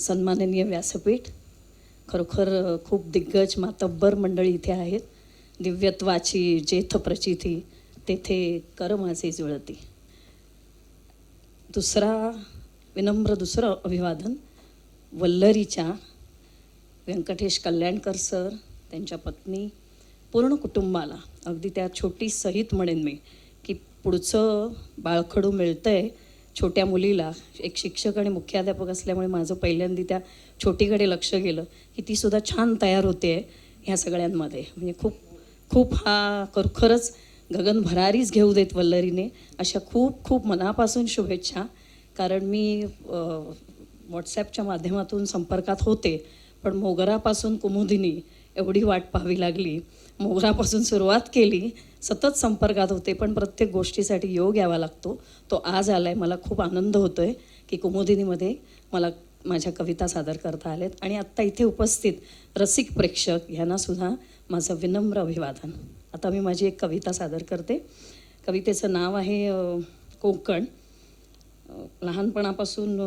सन्माननीय व्यासपीठ. खरोखर खूप दिग्गज मातब्बर मंडळी इथे आहेत. दिव्यत्वाची जेथ प्रचिती तेथे कर माझे जुळती. दुसरा विनम्र दुसरं अभिवादन वल्लरीच्या व्यंकटेश कल्याणकर सर त्यांच्या पत्नी पूर्ण कुटुंबाला. अगदी त्या छोटी सहित म्हणेन मी की पुढचं बाळखडू मिळतं आहे छोट्या मुलीला एक शिक्षक आणि मुख्याध्यापक असल्यामुळे माझं पहिल्यांदा त्या छोटीकडे लक्ष गेलं की ती सुद्धा छान तयार होते ह्या सगळ्यांमध्ये. म्हणजे खूप खूप हा खरोखरच गगन भरारीच घेऊ देत वल्लरीने. अशा खूप खूप मनापासून शुभेच्छा. कारण मी व्हॉट्सॲपच्या माध्यमातून संपर्कात होते. पण मोगरापासून कुमुदिनी एवढी वाट पाहावी लागली. मोगरापासून सुरुवात केली सतत संपर्कात होते पण प्रत्येक गोष्टीसाठी योग यावा लागतो. तो आज आला आहे मला खूप आनंद होतो आहे की कुमुदिनीमध्ये मला माझ्या कविता सादर करता आल्यात आणि आत्ता इथे उपस्थित रसिक प्रेक्षक ह्यांनासुद्धा माझं विनम्र अभिवादन. आता मी माझी एक कविता सादर करते. कवितेचं नाव आहे कोकण. लहानपणापासून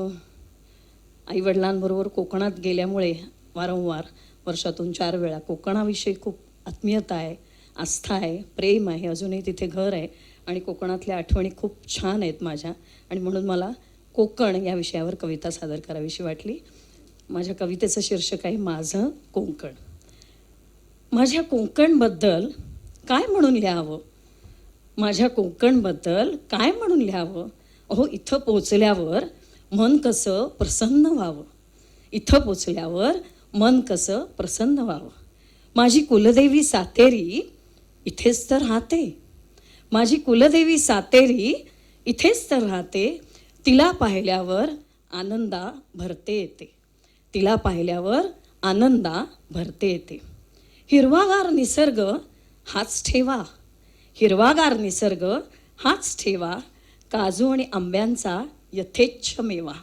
आईवडिलांबरोबर कोकणात गेल्यामुळे वारंवार वर्षातून चार वेळा. कोकणाविषयी खूप आत्मीयता आहे आस्था आहे प्रेम आहे अजूनही तिथे घर आहे आणि कोकणातल्या आठवणी खूप छान आहेत माझ्या. आणि म्हणून मला कोकण या विषयावर कविता सादर करावीशी वाटली. माझ्या कवितेचं शीर्षक आहे माझं कोकण. माझ्या कोकणबद्दल काय म्हणून लिहावं? माझ्या कोकणबद्दल काय म्हणून लिहावं? अहो इथं पोचल्यावर मन कसं प्रसन्न व्हावं? इथं पोचल्यावर मन कसं प्रसन्न व्हावं? माझी कुलदेवी सातेरी इथेच तर राहते. माझी कुलदेवी सातेरी इथेच तर राहते. तिला पाहिल्यावर आनंदा भरते येते. तिला पाहिल्यावर आनंदा भरते येते. हिरवागार निसर्ग हाच ठेवा. हिरवागार निसर्ग हाच ठेवा. काजू आणि आंब्यांचा यथेच्छ मेवा.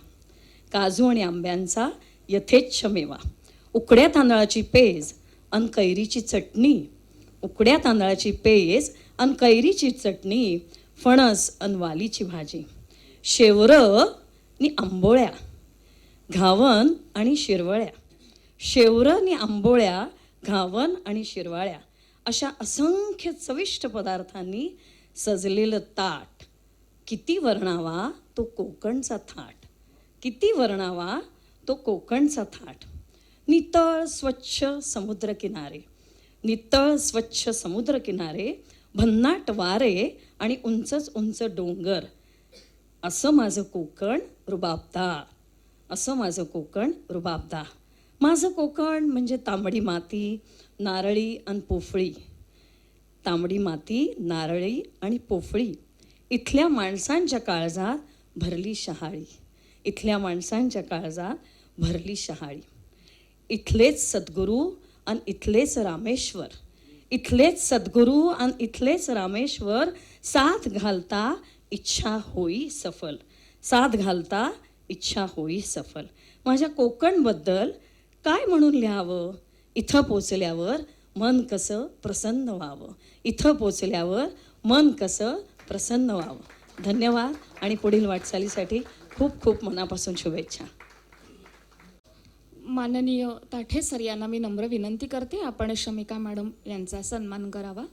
काजू आणि आंब्यांचा यथेच्छ मेवा. उकड्या तांदळाची पेज अन कैरीची चटणी. उकड्या तांदळाची पेज अन कैरीची चटणी फणस अन वालीची भाजी. शेवरं नि आंबोळ्या घावन आणि शिरवळ्या. शेवरं नि आंबोळ्या घावन आणि शिरवाळ्या अशा असंख्य चविष्ट पदार्थांनी सजलेलं ताट. किती वर्णावा तो कोकणचा थाट. किती वर्णावा तो कोकणचा थाट. नितळ स्वच्छ समुद्रकिनारे नितळ स्वच्छ समुद्रकिनारे भन्नाट वारे आणि उंचच उंच डोंगर. असं माझं कोकण रुबाबदार असं माझं कोकण रुबाबदार माझं कोकण म्हणजे तांबडी माती नारळी आणि पोफळी. तांबडी माती नारळी आणि पोफळी. इथल्या माणसांच्या काळजात भरली शहाळी. इथल्या माणसांच्या काळजात भरली शहाळी. इथलेच सद्गुरू आणि इथलेच रामेश्वर. इथलेच सद्गुरू आणि इथलेच रामेश्वर साथ घालता इच्छा होई सफल. साथ घालता इच्छा होई सफल. माझ्या कोकणबद्दल काय म्हणून लिहावं? इथं पोचल्यावर मन कसं प्रसन्न व्हावं? इथं पोचल्यावर मन कसं प्रसन्न व्हावं? धन्यवाद आणि पुढील वाटचालीसाठी खूप खूप मनापासून शुभेच्छा. माननीय ताठे सर यांना मी नम्र विनंती करते. आपण शमिका मॅडम यांचा सन्मान करावा.